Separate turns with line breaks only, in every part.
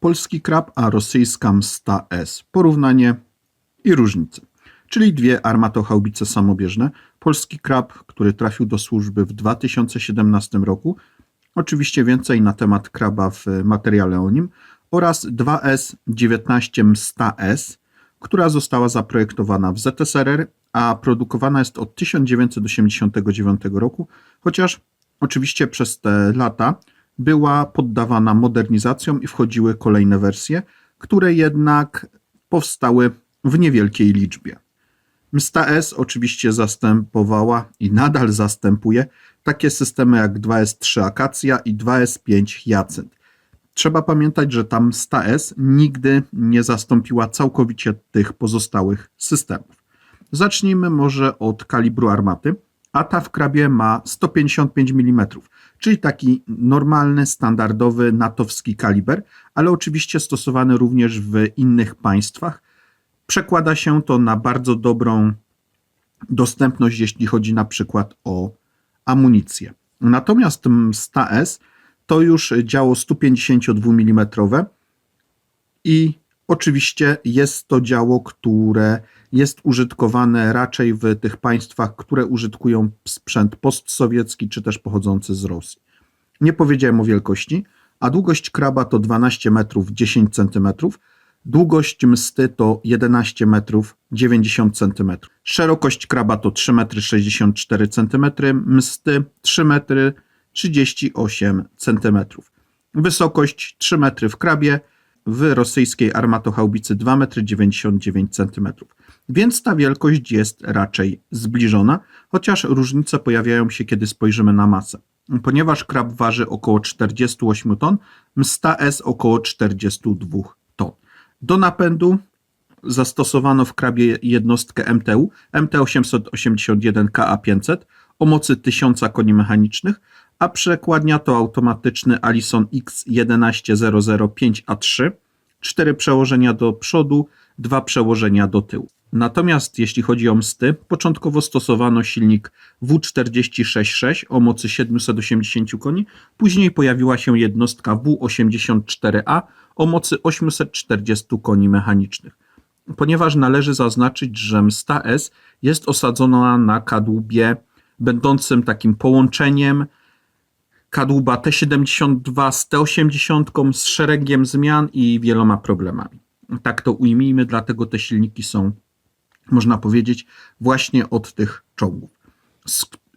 polski krab, a rosyjska Msta S. Porównanie i różnice. Czyli dwie armatochaubice samobieżne. Polski krab, który trafił do służby w 2017 roku. Oczywiście więcej na temat kraba w materiale o nim. Oraz 2S19 Msta S, która została zaprojektowana w ZSRR, a produkowana jest od 1989 roku, chociaż oczywiście przez te lata była poddawana modernizacjom i wchodziły kolejne wersje, które jednak powstały w niewielkiej liczbie. Msta S oczywiście zastępowała i nadal zastępuje takie systemy jak 2S3 Akacja i 2S5 Jacynt. Trzeba pamiętać, że tam Msta S nigdy nie zastąpiła całkowicie tych pozostałych systemów. Zacznijmy może od kalibru armaty, a ta w krabie ma 155 mm, czyli taki normalny, standardowy natowski kaliber, ale oczywiście stosowany również w innych państwach. Przekłada się to na bardzo dobrą dostępność, jeśli chodzi na przykład o amunicję. Natomiast Msta S to już działo 152 mm i oczywiście jest to działo, które jest użytkowane raczej w tych państwach, które użytkują sprzęt postsowiecki czy też pochodzący z Rosji. Nie powiedziałem o wielkości, a długość kraba to 12 metrów 10 cm, długość msty to 11 metrów 90 cm. Szerokość kraba to 3 metry 64 cm, msty 3 metry 38 cm. Wysokość 3 metry w krabie, w rosyjskiej armatochaubicy 2,99 m. Więc ta wielkość jest raczej zbliżona, chociaż różnice pojawiają się, kiedy spojrzymy na masę. Ponieważ krab waży około 48 ton, Msta S około 42 ton. Do napędu zastosowano w krabie jednostkę MTU MT881 KA500 o mocy 1000 koni mechanicznych, a przekładnia to automatyczny Allison X11005A3, cztery przełożenia do przodu, dwa przełożenia do tyłu. Natomiast jeśli chodzi o msty, początkowo stosowano silnik W466 o mocy 780 koni, później pojawiła się jednostka W84A o mocy 840 koni mechanicznych. Ponieważ należy zaznaczyć, że Msta S jest osadzona na kadłubie będącym takim połączeniem kadłuba T72 z T80 z szeregiem zmian i wieloma problemami. Tak to ujmijmy, dlatego te silniki są, można powiedzieć, właśnie od tych czołgów.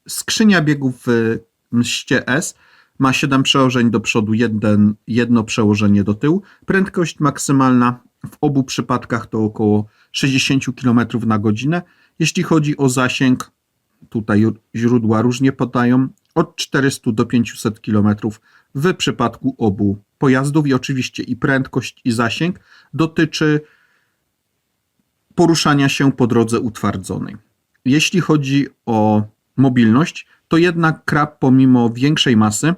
Skrzynia biegów w mście S ma 7 przełożeń do przodu, jeden, jedno przełożenie do tyłu. Prędkość maksymalna w obu przypadkach to około 60 km na godzinę. Jeśli chodzi o zasięg, tutaj źródła różnie podają, od 400 do 500 km w przypadku obu pojazdów i oczywiście i prędkość i zasięg dotyczy poruszania się po drodze utwardzonej. Jeśli chodzi o mobilność, to jednak krab pomimo większej masy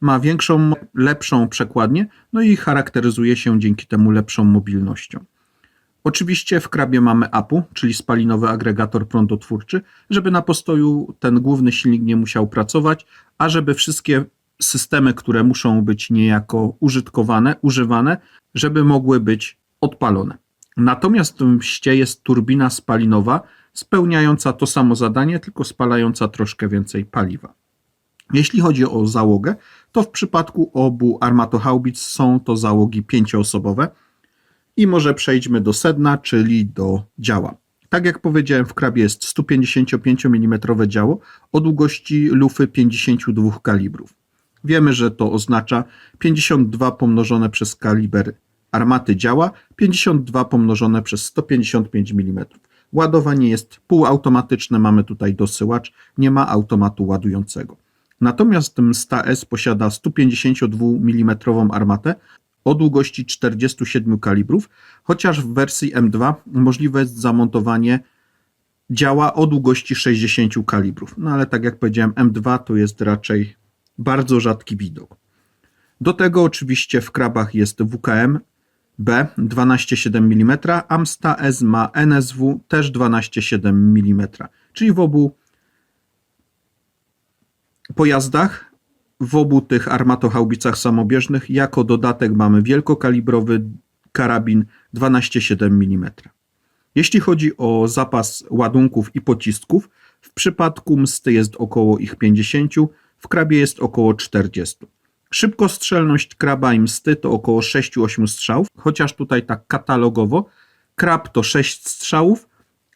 ma większą, lepszą przekładnię, no i charakteryzuje się dzięki temu lepszą mobilnością. Oczywiście w krabie mamy APU, czyli spalinowy agregator prądotwórczy, żeby na postoju ten główny silnik nie musiał pracować, a żeby wszystkie systemy, które muszą być niejako użytkowane, używane, żeby mogły być odpalone. Natomiast w mście jest turbina spalinowa, spełniająca to samo zadanie, tylko spalająca troszkę więcej paliwa. Jeśli chodzi o załogę, to w przypadku obu armatohaubic są to załogi pięcioosobowe, i może przejdźmy do sedna, czyli do działa. Tak jak powiedziałem, w krabie jest 155 mm działo o długości lufy 52 kalibrów. Wiemy, że to oznacza 52 pomnożone przez kaliber armaty działa, 52 pomnożone przez 155 mm. Ładowanie jest półautomatyczne, mamy tutaj dosyłacz, nie ma automatu ładującego. Natomiast Msta S posiada 152 mm armatę o długości 47 kalibrów, chociaż w wersji M2 możliwe jest zamontowanie działa o długości 60 kalibrów. No ale tak jak powiedziałem, M2 to jest raczej bardzo rzadki widok. Do tego oczywiście w krabach jest WKM B 12,7 mm, Amsta S ma NSW też 12,7 mm, czyli w obu pojazdach w obu tych armatochaubicach samobieżnych jako dodatek mamy wielkokalibrowy karabin 12,7 mm. Jeśli chodzi o zapas ładunków i pocisków, w przypadku msty jest około ich 50, w krabie jest około 40. Szybkostrzelność kraba i msty to około 6-8 strzałów, chociaż tutaj tak katalogowo krab to 6 strzałów,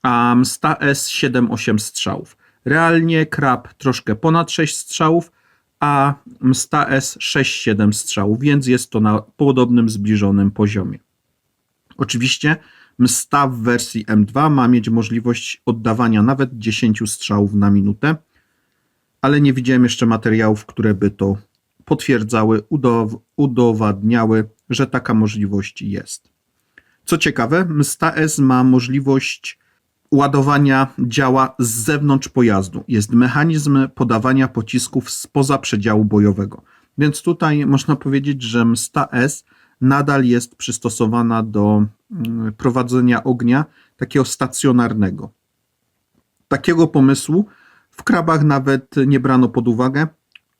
a msta S 7-8 strzałów. Realnie krab troszkę ponad 6 strzałów, a msta S 6-7 strzałów, więc jest to na podobnym zbliżonym poziomie. Oczywiście msta w wersji M2 ma mieć możliwość oddawania nawet 10 strzałów na minutę, ale nie widziałem jeszcze materiałów, które by to potwierdzały, udow- udowadniały, że taka możliwość jest. Co ciekawe, Msta S ma możliwość ładowania działa z zewnątrz pojazdu. Jest mechanizm podawania pocisków spoza przedziału bojowego. Więc tutaj można powiedzieć, że Msta S nadal jest przystosowana do mm, prowadzenia ognia takiego stacjonarnego. Takiego pomysłu w krabach nawet nie brano pod uwagę.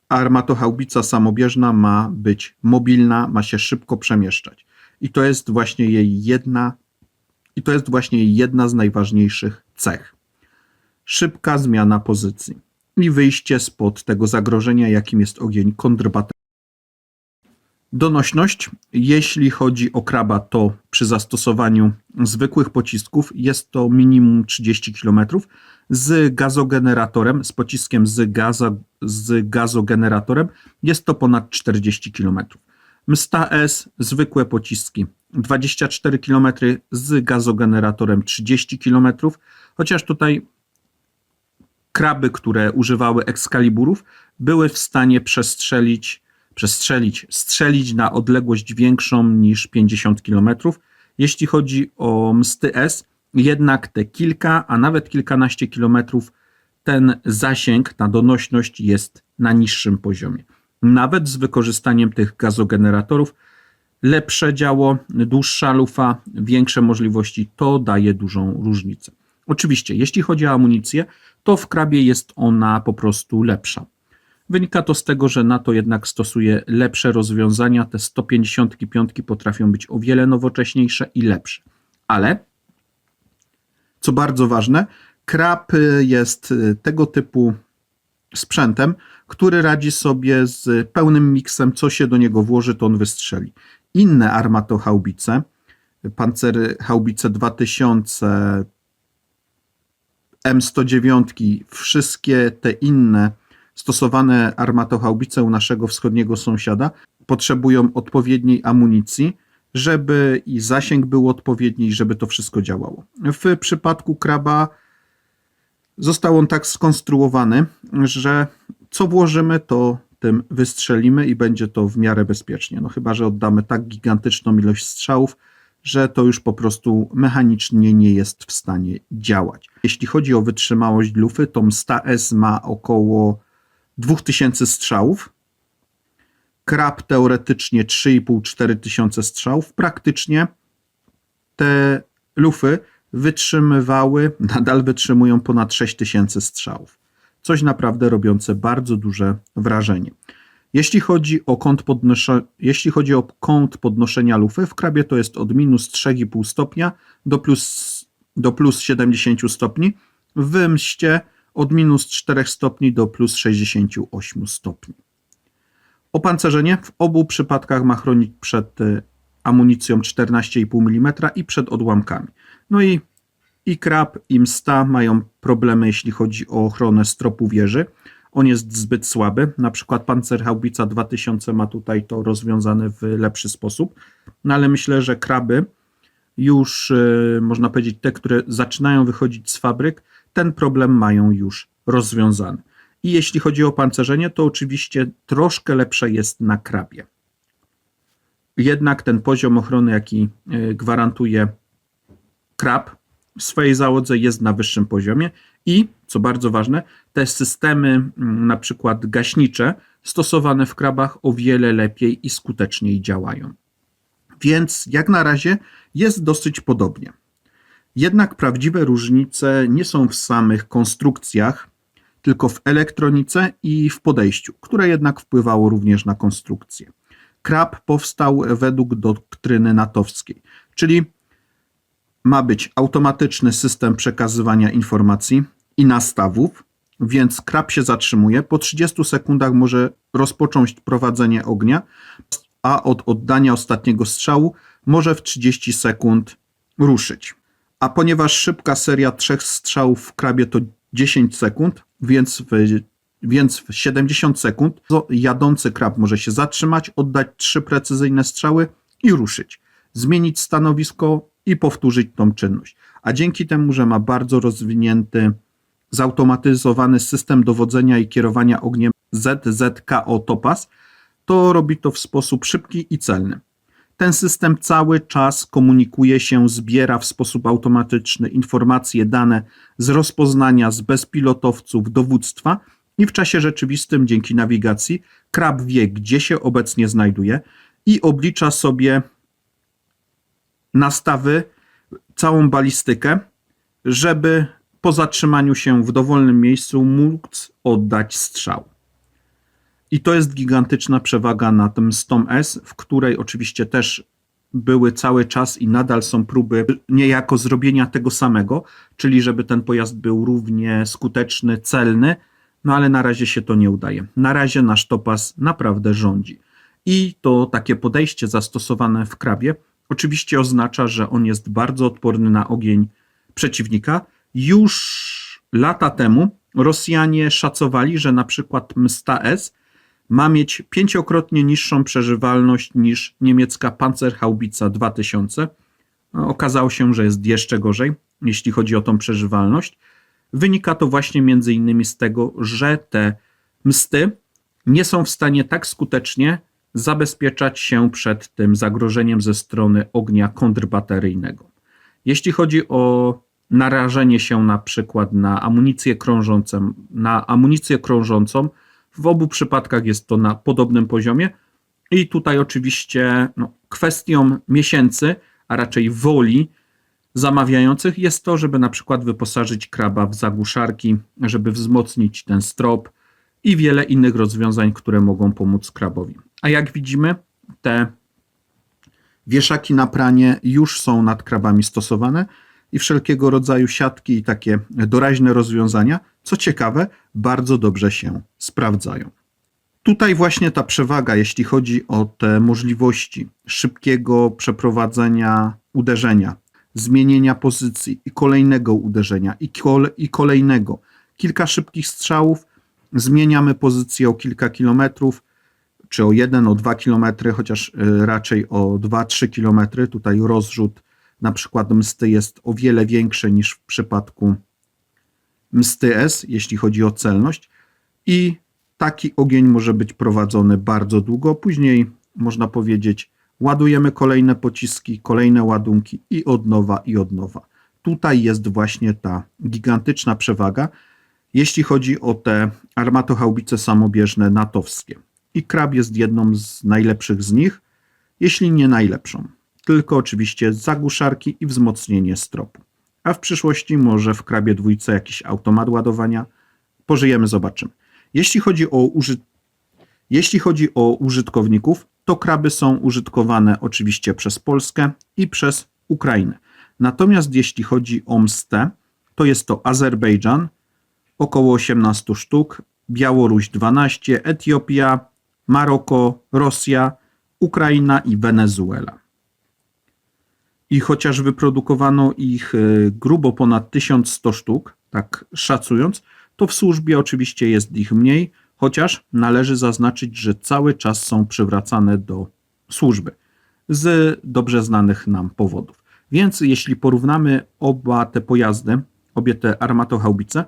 Armatochaubica samobieżna ma być mobilna, ma się szybko przemieszczać. I to jest właśnie jej jedna i to jest właśnie jedna z najważniejszych cech. Szybka zmiana pozycji i wyjście spod tego zagrożenia, jakim jest ogień kontrbateryjny. Donośność, jeśli chodzi o kraba, to przy zastosowaniu zwykłych pocisków jest to minimum 30 km. Z gazogeneratorem, z pociskiem z, gaza, z gazogeneratorem jest to ponad 40 km. Msta S, zwykłe pociski 24 km, z gazogeneratorem 30 km, chociaż tutaj kraby, które używały ekskaliburów, były w stanie przestrzelić, przestrzelić, strzelić na odległość większą niż 50 km. Jeśli chodzi o msty S, jednak te kilka, a nawet kilkanaście kilometrów, ten zasięg, ta donośność jest na niższym poziomie. Nawet z wykorzystaniem tych gazogeneratorów, lepsze działo, dłuższa lufa, większe możliwości, to daje dużą różnicę. Oczywiście, jeśli chodzi o amunicję, to w krabie jest ona po prostu lepsza. Wynika to z tego, że NATO jednak stosuje lepsze rozwiązania. Te 155 potrafią być o wiele nowocześniejsze i lepsze. Ale, co bardzo ważne, krab jest tego typu sprzętem, który radzi sobie z pełnym miksem, co się do niego włoży, to on wystrzeli. Inne armatochaubice, pancery haubice 2000, M109, wszystkie te inne stosowane armatochaubice u naszego wschodniego sąsiada potrzebują odpowiedniej amunicji, żeby i zasięg był odpowiedni, żeby to wszystko działało. W przypadku kraba został on tak skonstruowany, że co włożymy, to tym wystrzelimy i będzie to w miarę bezpiecznie. No chyba, że oddamy tak gigantyczną ilość strzałów, że to już po prostu mechanicznie nie jest w stanie działać. Jeśli chodzi o wytrzymałość lufy, to Msta S ma około 2000 strzałów. Krab teoretycznie 3,5-4 tysiące strzałów. Praktycznie te lufy wytrzymywały, nadal wytrzymują ponad 6000 strzałów. Coś naprawdę robiące bardzo duże wrażenie. Jeśli chodzi o kąt, podnosza, jeśli chodzi o kąt podnoszenia lufy, w krabie to jest od minus 3,5 stopnia do plus, do plus 70 stopni. W mście od minus 4 stopni do plus 68 stopni. Opancerzenie w obu przypadkach ma chronić przed y, amunicją 14,5 mm i przed odłamkami. No i, i krab, i msta mają problemy, jeśli chodzi o ochronę stropu wieży. On jest zbyt słaby. Na przykład Panzerhaubica 2000 ma tutaj to rozwiązane w lepszy sposób. No ale myślę, że kraby już, yy, można powiedzieć, te, które zaczynają wychodzić z fabryk, ten problem mają już rozwiązany. I jeśli chodzi o pancerzenie, to oczywiście troszkę lepsze jest na krabie. Jednak ten poziom ochrony, jaki y, gwarantuje krab w swojej załodze jest na wyższym poziomie i, co bardzo ważne, te systemy mm, na przykład gaśnicze stosowane w krabach o wiele lepiej i skuteczniej działają. Więc jak na razie jest dosyć podobnie. Jednak prawdziwe różnice nie są w samych konstrukcjach tylko w elektronice i w podejściu, które jednak wpływało również na konstrukcję. Krab powstał według doktryny natowskiej, czyli ma być automatyczny system przekazywania informacji i nastawów, więc krab się zatrzymuje. Po 30 sekundach może rozpocząć prowadzenie ognia, a od oddania ostatniego strzału może w 30 sekund ruszyć. A ponieważ szybka seria trzech strzałów w krabie to 10 sekund, więc w, więc w 70 sekund jadący krab może się zatrzymać, oddać trzy precyzyjne strzały i ruszyć. Zmienić stanowisko i powtórzyć tą czynność. A dzięki temu, że ma bardzo rozwinięty, zautomatyzowany system dowodzenia i kierowania ogniem ZZKO Topaz, to robi to w sposób szybki i celny. Ten system cały czas komunikuje się, zbiera w sposób automatyczny informacje, dane z rozpoznania, z bezpilotowców, dowództwa i w czasie rzeczywistym dzięki nawigacji krab wie, gdzie się obecnie znajduje i oblicza sobie nastawy, całą balistykę, żeby po zatrzymaniu się w dowolnym miejscu móc oddać strzał. I to jest gigantyczna przewaga nad Mstą S, w której oczywiście też były cały czas i nadal są próby niejako zrobienia tego samego, czyli żeby ten pojazd był równie skuteczny, celny, no ale na razie się to nie udaje. Na razie nasz Topaz naprawdę rządzi. I to takie podejście zastosowane w krabie oczywiście oznacza, że on jest bardzo odporny na ogień przeciwnika. Już lata temu Rosjanie szacowali, że na przykład Msta S ma mieć pięciokrotnie niższą przeżywalność niż niemiecka Panzerhaubica 2000. No, okazało się, że jest jeszcze gorzej, jeśli chodzi o tą przeżywalność. Wynika to właśnie między innymi z tego, że te msty nie są w stanie tak skutecznie zabezpieczać się przed tym zagrożeniem ze strony ognia kontrbateryjnego. Jeśli chodzi o narażenie się na przykład na amunicję krążącą, na amunicję krążącą, w obu przypadkach jest to na podobnym poziomie. I tutaj oczywiście no, kwestią miesięcy, a raczej woli zamawiających jest to, żeby na przykład wyposażyć kraba w zagłuszarki, żeby wzmocnić ten strop i wiele innych rozwiązań, które mogą pomóc krabowi. A jak widzimy, te wieszaki na pranie już są nad krabami stosowane i wszelkiego rodzaju siatki i takie doraźne rozwiązania, co ciekawe, bardzo dobrze się sprawdzają. Tutaj właśnie ta przewaga, jeśli chodzi o te możliwości szybkiego przeprowadzenia uderzenia, zmienienia pozycji i kolejnego uderzenia i, i kolejnego. Kilka szybkich strzałów, zmieniamy pozycję o kilka kilometrów, czy o 1, o 2 kilometry, chociaż y, raczej o 2-3 kilometry. Tutaj rozrzut na przykład msty jest o wiele większy niż w przypadku msty S, jeśli chodzi o celność. I taki ogień może być prowadzony bardzo długo. Później można powiedzieć, ładujemy kolejne pociski, kolejne ładunki i od nowa, i od nowa. Tutaj jest właśnie ta gigantyczna przewaga, jeśli chodzi o te armatochaubice samobieżne natowskie. I krab jest jedną z najlepszych z nich, jeśli nie najlepszą. Tylko oczywiście zagłuszarki i wzmocnienie stropu. A w przyszłości może w krabie dwójce jakiś automat ładowania. Pożyjemy, zobaczymy. Jeśli chodzi o, uży... jeśli chodzi o użytkowników, to kraby są użytkowane oczywiście przez Polskę i przez Ukrainę. Natomiast jeśli chodzi o mstę, to jest to Azerbejdżan, około 18 sztuk, Białoruś 12, Etiopia, Maroko, Rosja, Ukraina i Wenezuela. I chociaż wyprodukowano ich e, grubo ponad 1100 sztuk, tak szacując, to w służbie oczywiście jest ich mniej, chociaż należy zaznaczyć, że cały czas są przywracane do służby z dobrze znanych nam powodów. Więc jeśli porównamy oba te pojazdy, obie te armatochaubice,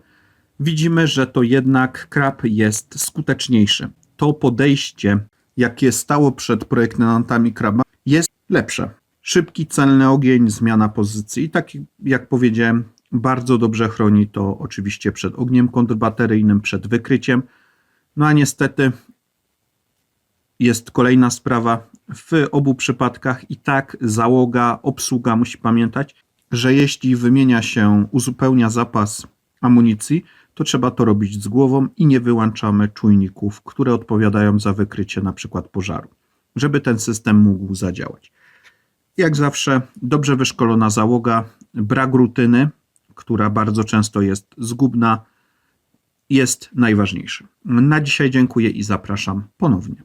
widzimy, że to jednak krab jest skuteczniejszy. To podejście, jakie stało przed projektantami kraba, jest lepsze. Szybki, celny ogień, zmiana pozycji i tak jak powiedziałem, bardzo dobrze chroni to oczywiście przed ogniem kontrbateryjnym, przed wykryciem. No a niestety jest kolejna sprawa. W obu przypadkach i tak załoga, obsługa musi pamiętać, że jeśli wymienia się, uzupełnia zapas amunicji, to trzeba to robić z głową i nie wyłączamy czujników, które odpowiadają za wykrycie na przykład pożaru, żeby ten system mógł zadziałać. Jak zawsze, dobrze wyszkolona załoga, brak rutyny, która bardzo często jest zgubna, jest najważniejszy. Na dzisiaj dziękuję i zapraszam ponownie.